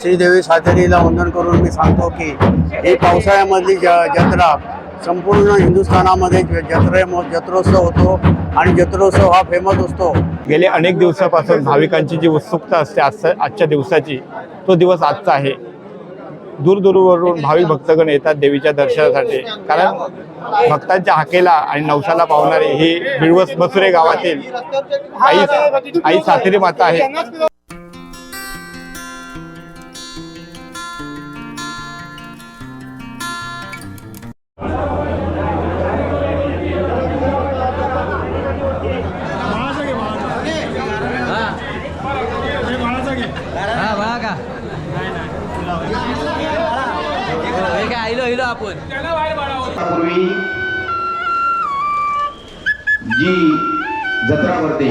श्रीदेवी सातेरीला वंदन करून मी सांगतो की ही पावसाळ्यामधली ज जत्रा संपूर्ण हिंदुस्थानामध्ये जत्रे जत्रोत्सव होतो आणि जत्रोत्सव हा फेमस असतो. गेले अनेक दिवसापासून भाविकांची जी उत्सुकता असते आजच्या आजच्या दिवसाची तो दिवस आजचा आहे. दूरदूरवरून भाविक भक्तगण येतात देवीच्या दर्शनासाठी. कारण भक्तांच्या हाकेला आणि नवसाला पावणारे ही बिळवस मसुरे गावातील आई आई सातेरी माता आहे. आपण. पूर्वी जी जत्रा भरते.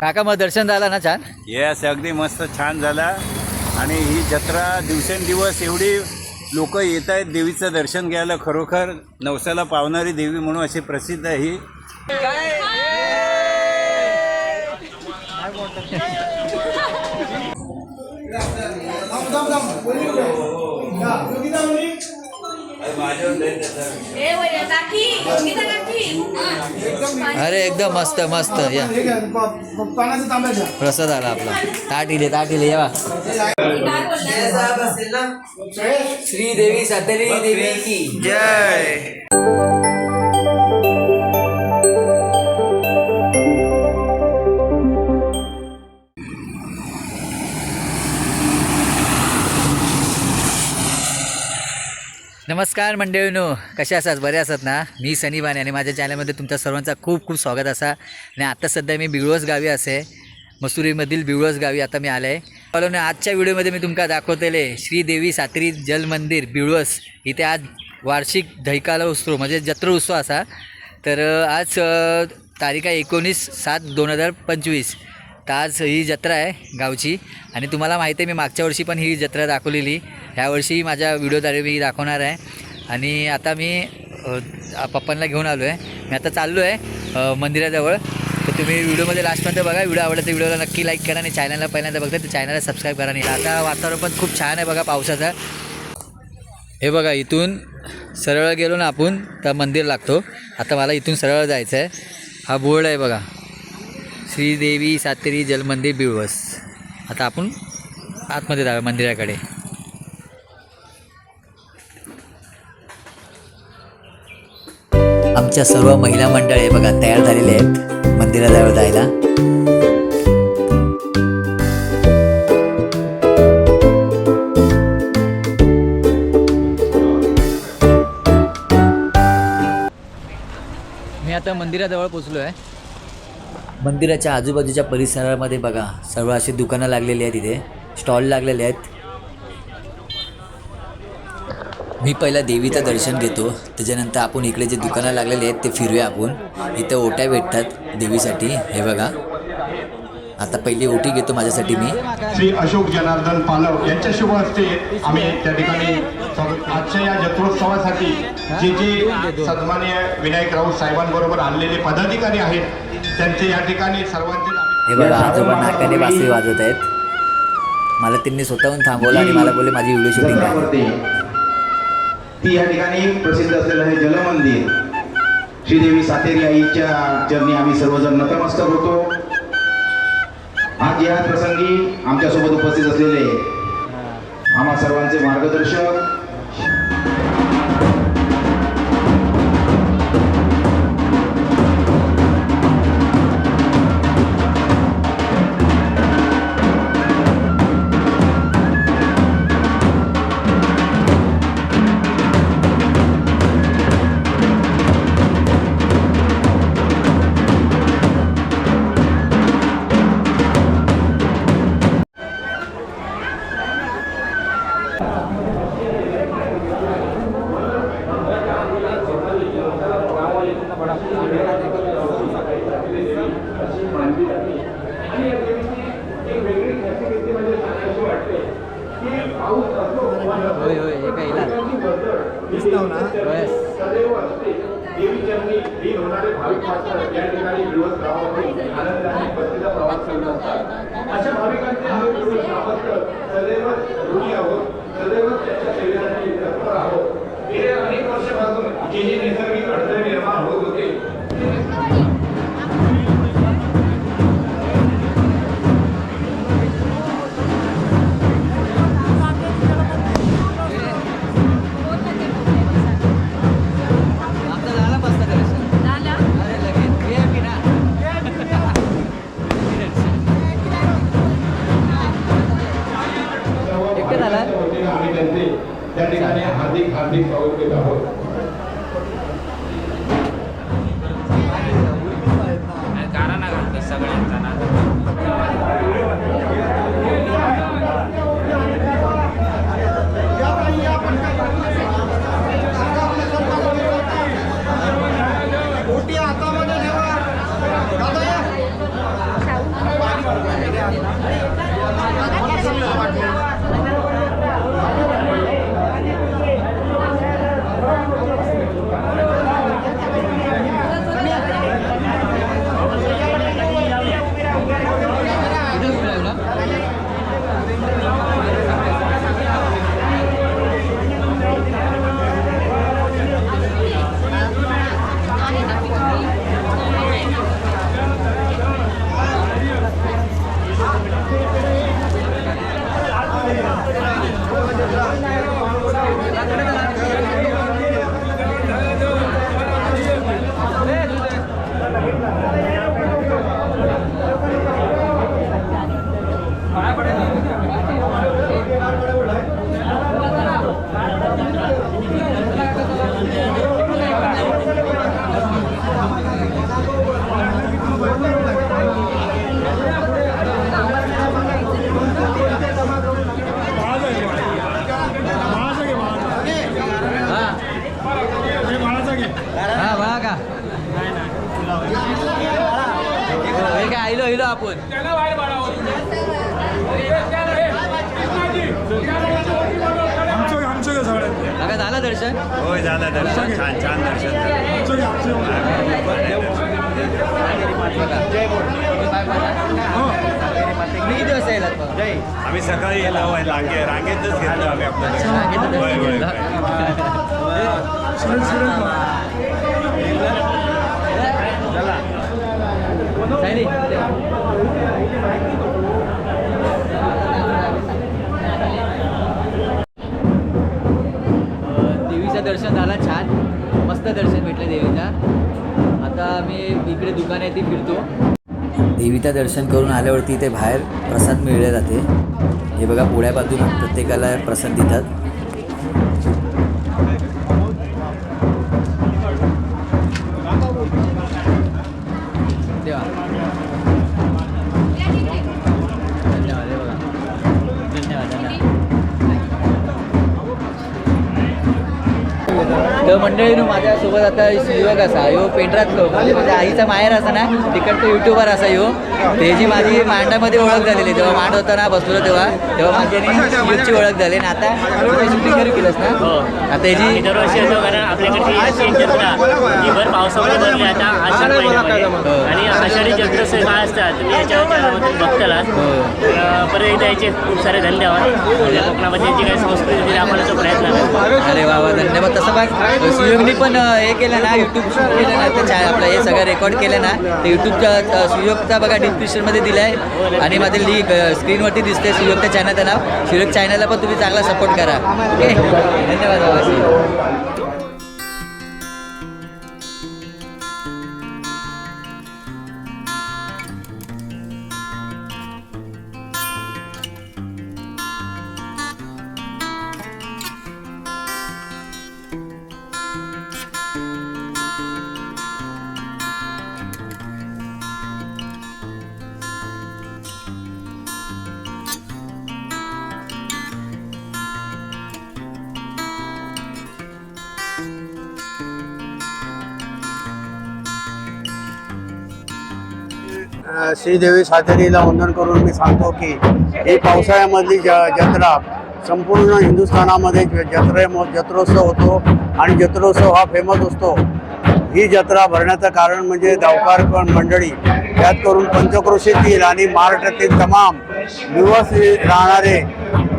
काका मग दर्शन झालं ना छान? येस अगदी मस्त छान झाला. आणि ही जत्रा दिवसेंदिवस एवढी लोक येत आहेत देवीचं दर्शन घ्यायला. खरोखर नवसाला पावणारी देवी म्हणून अशी प्रसिद्ध आहे ही. काकी अरे एकदम मस्त मस्त या. प्रसाद आला आपला. ताट इले ताट इले या श्री देवी सातेरी देवी की. जय. नमस्कार मंडळीनो कसे असतात बरे असतात ना? मी सनीबाने आणि माझ्या चॅनलमध्ये तुमच्या सर्वांचा खूप खूप स्वागत असा. आणि आता सध्या मी बिळवस गावी असे. मसुरीमधील बिळवस गावी आता मी आलं. आहे पण आजच्या व्हिडिओमध्ये मी तुमका दाखवतेले श्रीदेवी सात्री जल मंदिर बिळवस. इथे आज वार्षिक धैकाला उत्सव म्हणजे जत्र उत्सव असा. तर आज तारीख आहे एकोणीस सात दोन हजार पंचवीस. तर आज ही जत्रा आहे गावची आणि तुम्हाला माहिती आहे मी मागच्या वर्षी पण ही जत्रा दाखवलेली. ह्या वर्षी माझ्या व्हिडिओद्वारे मी दाखवणार आहे. आणि आता मी पप्पांना घेऊन आलो आहे मी आता चाललो आहे मंदिराजवळ. तर तुम्ही व्हिडिओमध्ये लास्टपर्यंत बघा. व्हिडिओ आवडला तर व्हिडिओला नक्की लाईक करा आणि चॅनलला पहिल्यांदा बघता तर चॅनलला सबस्क्राईब करा. आणि आता वातावरण पण खूप छान आहे बघा पावसाचं. हे बघा इथून सरळ गेलो ना आपण तर मंदिर लागतो. आता मला इथून सरळ जायचं आहे हा बोर्ड आहे बघा. श्रीदेवी सातेरी जलमंदिर बिळवस. आता आपण आतमध्ये जाऊया मंदिराकडे. आमच्या सर्व महिला मंडळ हे बघा तयार झालेले आहेत मंदिराजवळ जायला. मी आता मंदिराजवळ पोचलो आहे मंदिराच्या आजूबाजूच्या परिसरामध्ये बघा सर्व अशी दुकानं लागलेली आहेत इथे. स्टॉल लागलेले आहेत. मी पहिला देवीचं दर्शन घेतो. त्याच्यानंतर आपण इकडे जे दुकानं लागलेले आहेत ते फिरूया आपण. इथे ओट्या भेटतात देवीसाठी. हे बघा. आता पहिली ओटी घेतो माझ्यासाठी मी. श्री अशोक जनार्दन पालव यांच्या शुभ हस्ते आम्ही त्या ठिकाणी आजच्या या जत्रोत्सवासाठी जे जे सन्मान्य विनायक राऊत साहेबांबरोबर आणलेले पदाधिकारी आहेत त्यांचे या ठिकाणी सर्वांचे हे बघा आजोबा नाकाने बासरी वाजवत आहेत. मला त्यांनी स्वतःहून थांबवलं आणि मला बोलले माझी व्हिडिओ शूटिंग आहे. ती या ठिकाणी प्रसिद्ध असलेलं हे जलमंदिर. श्रीदेवी सातेरी आईच्या चरणी आम्ही सर्वजण नतमस्तक होतो. आज या प्रसंगी आमच्यासोबत उपस्थित असलेले आम्हा सर्वांचे मार्गदर्शक अशा भाविकांचे हे सदैव ऋणी आहोत. सदैव त्याच्या सेवेसाठी तत्पर आहोत. गेल्या अनेक वर्षापासून जे जे नैसर्गिक ¡Gracias! हे आईलो आईलो आपण बघा झालं? दर्शन? होय झालं दर्शन. छान छान दर्शन. झालं. मी किती येणार मग? आम्ही सकाळी रांगे रांगेतच घेतलं आम्ही आपलं होय, होय, दर्शन होय. सायली, अं, देवीचं दर्शन झालं छान. मस्त दर्शन भेटलं देवीचा आता मी इकडे दुकान आहे ती फिरतो. देवीचं दर्शन करून आल्यावरती इथे बाहेर प्रसाद मिळले जाते. हे बघा पुढ्या बाजूला प्रत्येकाला प्रसाद देतात. मंडळी माझ्यासोबत आता शिवक असा ह्यो पेंढरातलो म्हणजे माझ्या आईचा माहेर असा ना तिकडचं युट्यूबर असा ह्यो त्याची माझी मांडामध्ये ओळख झालेली तेव्हा मांड होता ना बसलो तेव्हा तेव्हा माझी आणि ओळख झाली. आणि आता शूटिंग करू केलंस ना? आता त्याची दरवर्षी येतो कारण आपल्याकडची अशी एक जत्रा ही भर पावसामुळे भरली. आता आषाढ महिन्यामध्ये आणि आषाढी जत्रा सण काय असतात तुम्ही याच्या बघतालाच परत एकदा याचे खूप सारे धन्यवाद. म्हणजे कोकणामध्ये जी काही संस्कृती आम्हाला तो प्रयत्न अरे वा वा धन्यवाद. तसं बघ सुयोगनी पण हे केलं ना यूट्यूब केलं ना तर आपलं हे सगळं रेकॉर्ड केलं ना ते यूट्यूबच्या सुयोगचा बघा डिस्क्रिप्शनमध्ये दिलं आहे आणि माझं ली स्क्रीनवरती दिसते सुयोगच्या चॅनलचं नाव. सुयोग चॅनलला पण तुम्ही चांगला सपोर्ट करा. ओके? धन्यवाद श्रीदेवी सातेरीला वंदन करून मी सांगतो की ही पावसाळ्यामधली ज जत्रा संपूर्ण हिंदुस्थानामध्ये ज- जत्रे जत्रोत्सव होतो आणि जत्रोत्सव हा फेमस असतो. ही जत्रा भरण्याचं कारण म्हणजे गावकार मंडळी त्यात करून पंचक्रोशीतील आणि महाराष्ट्रातील तमाम दिवस राहणारे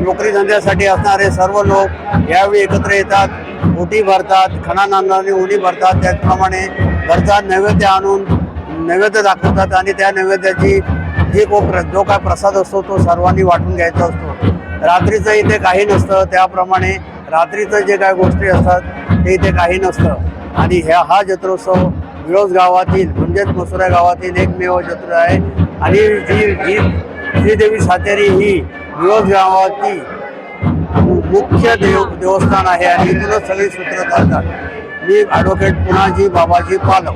नोकरी धंद्यासाठी असणारे सर्व लोक यावेळी एकत्र येतात ओटी भरतात खणानांदाने ओटी भरतात. त्याचप्रमाणे घरचा नैवेद्य आणून नैवेद्य दाखवतात आणि त्या नैवेद्याची जी को प्र जो काय प्रसाद असतो तो सर्वांनी वाटून घ्यायचा असतो. रात्रीचं इथे काही नसतं त्याप्रमाणे रात्रीचं जे काय गोष्टी असतात ते इथे काही नसतं. आणि ह्या हा जत्रोत्सव विळोस गावातील म्हणजेच मसुरा गावातील एकमेव जत्रा आहे. आणि जी जी श्रीदेवी सातेरी ही विळोज गावाची मुख्य देव देवस्थान आहे आणि इथूनच सगळी सूत्र चालतात. मी ॲडव्होकेट पुनाजी बाबाजी पालव.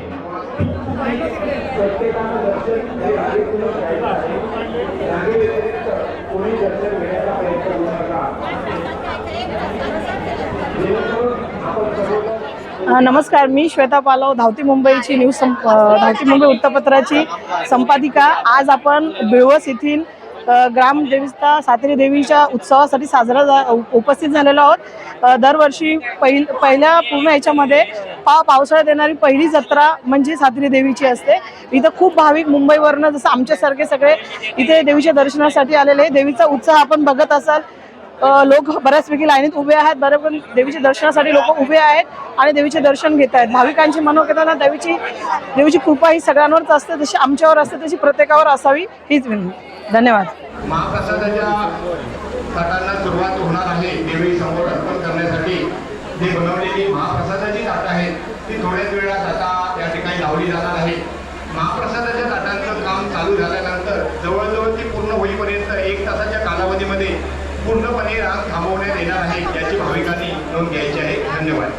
अ, नमस्कार. मी श्वेता पालव धावती मुंबईची न्यूज संप धावती मुंबई वृत्तपत्राची संपादिका. आज आपण बिळवस येथील ग्राम देवीचा सातेरी देवीच्या उत्सवासाठी साजरा जा उपस्थित झालेलो आहोत. दरवर्षी पहिल पहिल्या पूर्ण याच्यामध्ये पा पावसाळ्यात येणारी पहिली जत्रा म्हणजे सातेरी देवीची असते. इथं खूप भाविक मुंबईवरनं जसं आमच्यासारखे सगळे इथे देवीच्या दर्शनासाठी आलेले देवीचा उत्साह आपण बघत असाल लोक बऱ्याचपैकी लाईनीत उभे आहेत. बऱ्याच देवीच्या दर्शनासाठी लोक उभे आहेत आणि देवीचे दर्शन घेत आहेत. भाविकांची मनोकेताना देवीची देवीची कृपा ही सगळ्यांवरच असते. जशी आमच्यावर असते तशी प्रत्येकावर असावी हीच विनंती. धन्यवाद. महाप्रसादाच्या ताटांना सुरुवात होणार आहे. देवी समोर अर्पण करण्यासाठी जे बनवलेली महाप्रसादाची ताट आहेत ती थोड्याच वेळात आता या ठिकाणी लावली जाणार आहे. महाप्रसादाच्या ताटांचं काम चालू झाल्यानंतर जवळजवळ ती पूर्ण होईपर्यंत एक तासाच्या कालावधीमध्ये पूर्णपणे रांग थांबवण्यात येणार आहे याची भाविकांनी नोंद घ्यायची आहे. धन्यवाद.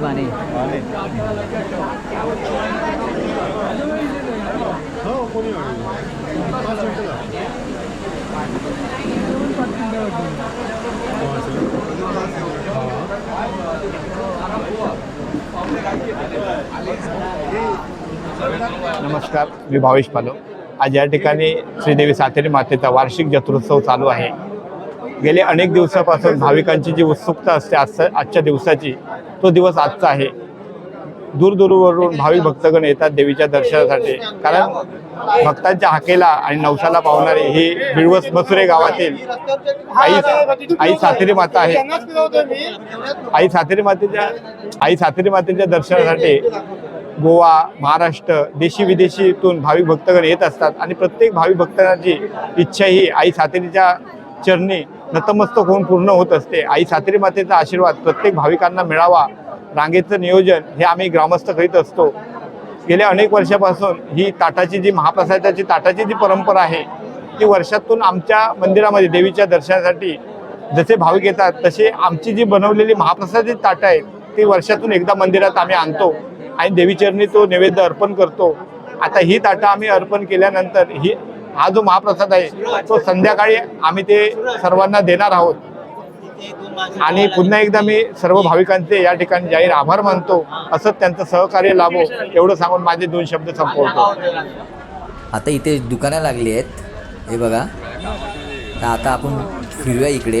बाने नमस्कार मी भावेश पालो. आज या ठिकाणी श्रीदेवी सातेरी मातेचा वार्षिक जत्रोत्सव चालू आहे. गेले अनेक दिवसापासून भाविकांची जी उत्सुकता असते आज आजच्या दिवसाची तो दिवस आजचा आहे. दूरदूरवरून भाविक भक्तगण येतात देवीच्या दर्शनासाठी. कारण भक्तांच्या हाकेला आणि नवशाला पावणारी ही बिळवस मसुरे गावातील आई आई सातेरी माता आहे. आई सातेरी मातेच्या आई सातेरी मातेच्या दर्शनासाठी गोवा महाराष्ट्र देशी विदेशीतून भाविक भक्तगण येत असतात. आणि प्रत्येक भाविक भक्तांची इच्छा ही आई सातेरीच्या चरणी नतमस्तक होऊन पूर्ण होत असते. आई सातेरी मातेचा आशीर्वाद प्रत्येक भाविकांना मिळावा. रांगेचं नियोजन हे आम्ही ग्रामस्थ करीत असतो. गेल्या अनेक वर्षापासून ही ताटाची जी महाप्रसादाची ताटाची जी परंपरा आहे ती वर्षातून आमच्या मंदिरामध्ये देवीच्या दर्शनासाठी जसे भाविक येतात तसे आमची जी बनवलेली महाप्रसादाची ताटं आहेत ती वर्षातून एकदा मंदिरात आम्ही आणतो आणि देवीचरणी तो नैवेद्य अर्पण करतो. आता ही ताटं आम्ही अर्पण केल्यानंतर ही हा जो महाप्रसाद आहे तो संध्याकाळी आम्ही ते सर्वांना देणार आहोत. आणि पुन्हा एकदा मी सर्व भाविकांचे या ठिकाणी जाहीर आभार मानतो. असंच त्यांचं सहकार्य लाभो एवढं सांगून माझे दोन शब्द संपवतो. आता इथे दुकानं लागली आहेत. हे बघा. आता आपण फिरूया इकडे.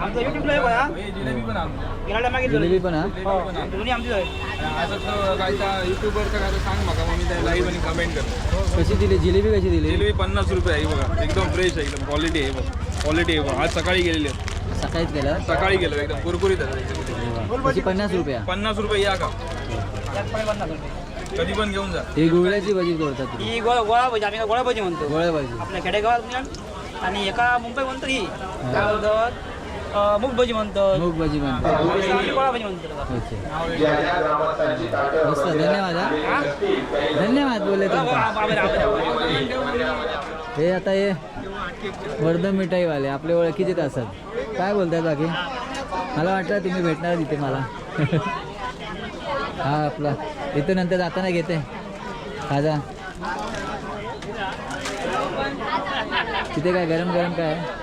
काढतायत जिलेबी पण हा? कशी दिली? जिलेबी कशी दिली? जिलेबी पन्नास रुपये आहे बघा. एकदम फ्रेश आहे एकदम क्वालिटी आहे बघा. क्वालिटी आहे बघा. आज सकाळी गेलेली आहे. सकाळीच केलं सकाळी गेलो एकदम कुरकुरीत आहे. एकदम. पन्नास रुपया? पन्नास रुपये या का? कधी पण घेऊन जा. ही गुळ्याची भजी करतात तुम्ही. ही गोळा गोळा भाजी आम्ही गोळा भाजी म्हणतो. गोळ्या भाजी. आपल्या खेडेगावात मिळाल. आणि एका मुंबई म्हणतो ही. काय बोलतात मूग भजी म्हणतो मूग भाजी म्हणतो मस्त धन्यवाद हा धन्यवाद बोलले तुमचा हे आता हे वर्धन मिठाईवाले आपले ओळखीचेच असतात काय बोलतात बाकी मला वाटलं तुम्ही भेटणार तिथे मला हा आपला इथं नंतर जाताना घेते खाजा तिथे काय गरम गरम काय आहे?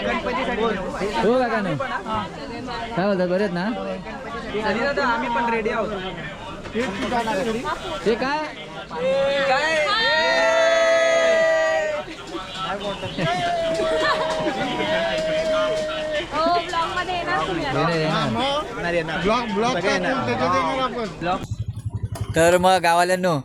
हो काका नाही काय बोलतात बरे आहेत ना? आम्ही पण रेडी आहोत ते काय ब्लॉगमध्ये येणार तुम्ही आता. तर मग गावाल्यांनो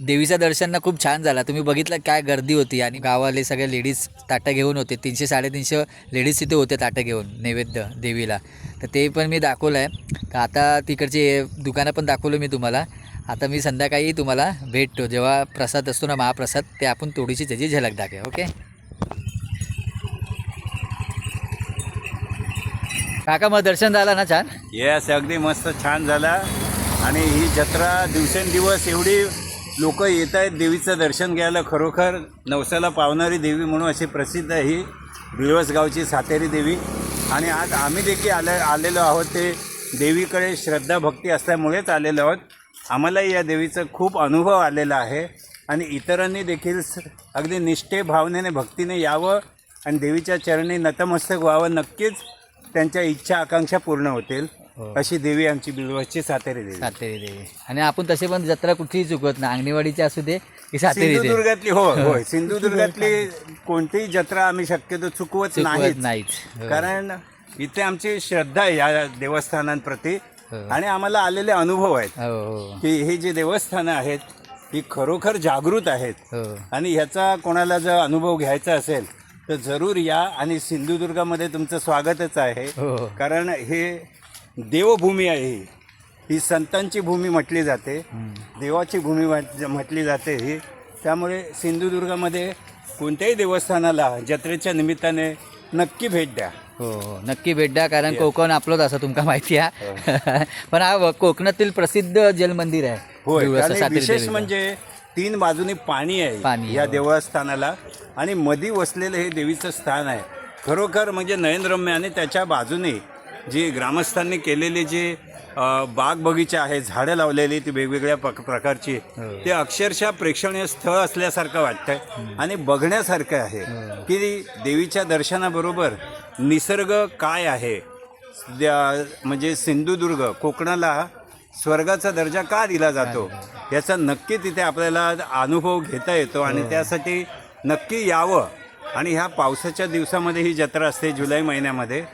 देवीचं दर्शन ना खूप छान झाला. तुम्ही बघितलं काय गर्दी होती आणि गावाले सगळे लेडीज ताटं घेऊन होते. तीनशे साडेतीनशे लेडीज तिथे होते ताटं घेऊन नैवेद्य देवीला. तर ते पण मी दाखवलं आहे तर आता तिकडचे दुकानं पण दाखवलं मी तुम्हाला. आता मी संध्याकाळी तुम्हाला भेटतो. जेव्हा प्रसाद असतो ना महाप्रसाद ते आपण थोडीशी त्याची झलक दाखवे ओके? काका मग दर्शन झालं ना छान? येस अगदी मस्त छान झाला. आणि ही जत्रा दिवसेंदिवस एवढी लोक येत आहेत देवीचं दर्शन घ्यायला. खरोखर नवसाला पावणारी देवी म्हणून अशी प्रसिद्ध ही बिळवसगावची सातेरी देवी. आणि आज आम्ही देखील आले आलेलो आहोत. ते देवीकडे श्रद्धा भक्ती असल्यामुळेच आलेलो आहोत. आम्हालाही या देवीचा खूप अनुभव आलेला आहे. आणि इतरांनी देखील स- अगदी निष्ठे भावनेने भक्तीने यावं. आणि देवीच्या चरणी नतमस्तक व्हावं. नक्कीच त्यांच्या इच्छा आकांक्षा पूर्ण होतील. अशी देवी आमची बिलवसची सातेरी देवी. सातेरी देवी. आणि आपण तसे पण जत्रा कुठलीही चुकत नाही. अंगणेवाडीची असू दे की सातेरी देवी. सिंधुदुर्गातली हो. होय सिंधुदुर्गातली कोणतीही जत्रा आम्ही शक्यतो चुकवत नाहीच. हो. कारण इथे आमची श्रद्धा आहे या देवस्थानांप्रती. हो. आणि आम्हाला आलेले अनुभव आहेत हो हो. की ही जी देवस्थानं आहेत ही खरोखर जागृत आहेत. हो. आणि ह्याचा कोणाला जर अनुभव घ्यायचा असेल तर जरूर या. आणि सिंधुदुर्गामध्ये तुमचं स्वागतच आहे. हो. कारण हे देवभूमी आहे ही. ही संतांची भूमी म्हटली जाते. देवाची भूमी म्हट- म्हटली जाते ही. त्यामुळे सिंधुदुर्गामध्ये कोणत्याही देवस्थानाला जत्रेच्या निमित्ताने नक्की भेट द्या. हो हो. नक्की भेट द्या कारण कोकण आपलंच असं तुमका माहिती आहे. पण हा कोकणातील प्रसिद्ध जलमंदिर आहे. होय हे विशेष. म्हणजे तीन बाजूनी पाणी आहे पाणी, या हो. देवस्थानाला. आणि मधी वसलेलं हे देवीचं स्थान आहे. खरोखर म्हणजे नयनरम्य आणि त्याच्या बाजूने जी ग्रामस्थांनी केलेली जी बाग बगीचा आहे झाडं लावलेली ती वेगवेगळ्या पक- प्रकारची. ते अक्षरशः प्रेक्षणीय स्थळ असल्यासारखं वाटतंय. आणि बघण्यासारखं आहे. की देवीच्या दर्शनाबरोबर निसर्ग काय आहे? म्हणजे सिंधुदुर्ग कोकणाला स्वर्गाचा दर्जा का दिला जातो? याचा नक्की तिथे आपल्याला अनुभव घेता येतो आणि त्यासाठी नक्की यावं. आणि ह्या पावसाच्या दिवसामध्ये ही जत्रा असते जुलै महिन्यामध्ये.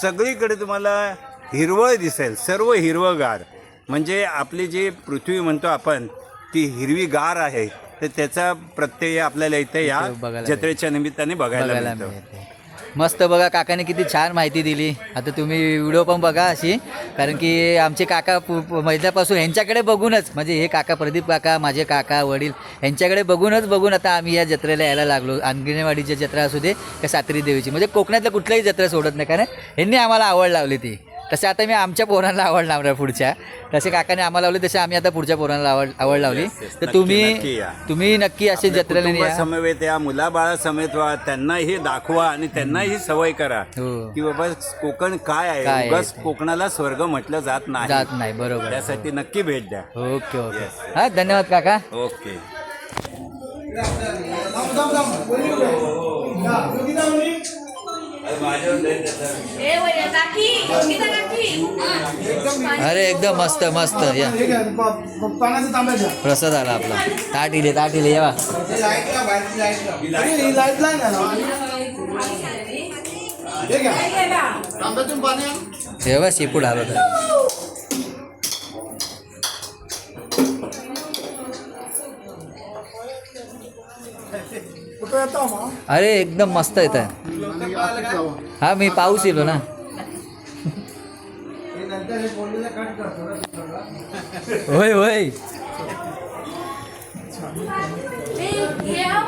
सगळीकडे तुम्हाला हिरवळ दिसेल सर्व हिरवगार. म्हणजे आपली जी पृथ्वी म्हणतो आपण ती हिरवीगार आहे. तर त्याचा प्रत्यय आपल्याला इथे या. जत्रेच्या निमित्ताने बघायला मिळते. मस्त बघा काकाने किती छान माहिती दिली. आता तुम्ही व्हिडिओ पण बघा अशी. कारण की आमचे काका पु- महिन्यापासून ह्यांच्याकडे बघूनच म्हणजे हे काका प्रदीप काका माझे काका वडील यांच्याकडे बघूनच बघून आता आम्ही या जत्रेला यायला लागलो. अंगणवाडीची जत्रा असू दे का सात्री देवीची. म्हणजे कोकणातल्या कुठल्याही जत्रा सोडत नाही. कारण ह्यांनी आम्हाला आवड लावली ती. तसे आता मी आमच्या पोरांना आवड लावणार पुढच्या. तसे काकाने आम्हाला लावली तसे आम्ही आता पुढच्या पोरांना आवड आवड लावली. Yes, yes. तर नक्की, तुम्ही नक्की या. तुम्ही नक्की असे जत्रेला या. समवेत या मुलाबाळा समेत व्हा त्यांनाही दाखवा आणि त्यांनाही सवय करा. हो. की बाबा कोकण काय काय आहे? आहे उगाच ते. कोकणाला स्वर्ग म्हटलं जात नाही. जात नाही बरोबर. त्यासाठी नक्की भेट द्या. Okay okay. Yes. हा धन्यवाद काका. ओके. अरे एकदम मस्त मस्त या. प्रसाद आला आपला. ताट इले ताट इले येवा शेपूट आलो अरे एकदम मस्त येत आहे हा मी पाऊस येलो ना. होय होय. हा.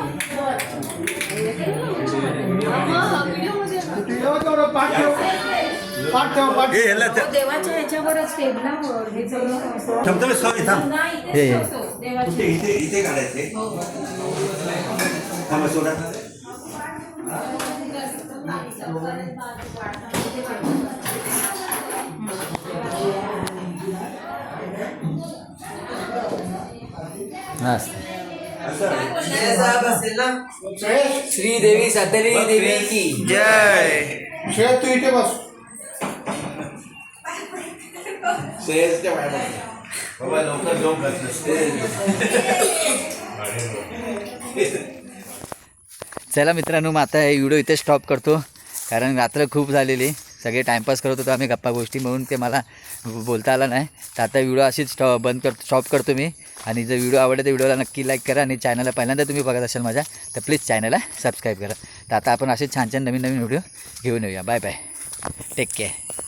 देवाच्या ह्याच्यावरच हे. सगळं नाही, इथेच हे, हे. ठेवतो. देवाच्या मस्त श्री देवी सातेरी देवी की श्रेय तू इथे बस चला मित्रांनो मग आता हे व्हिडिओ इथे स्टॉप करतो. कारण रात्र खूप झालेली. सगळे टाईमपास करत होतो आम्ही गप्पा गोष्टी म्हणून ते मला बोलता आला नाही. तर आता व्हिडिओ अशीच स्टॉ बंद करतो स्टॉप करतो मी. आणि जर व्हिडिओ आवडला तर व्हिडिओला नक्की लाईक करा आणि चॅनलला पहिल्यांदा तुम्ही बघत असाल माझ्या तर प्लीज चॅनलला सबस्क्राईब करा. तर आता आपण असे छान छान नवीन नवीन व्हिडिओ घेऊन येऊया. Bye bye take care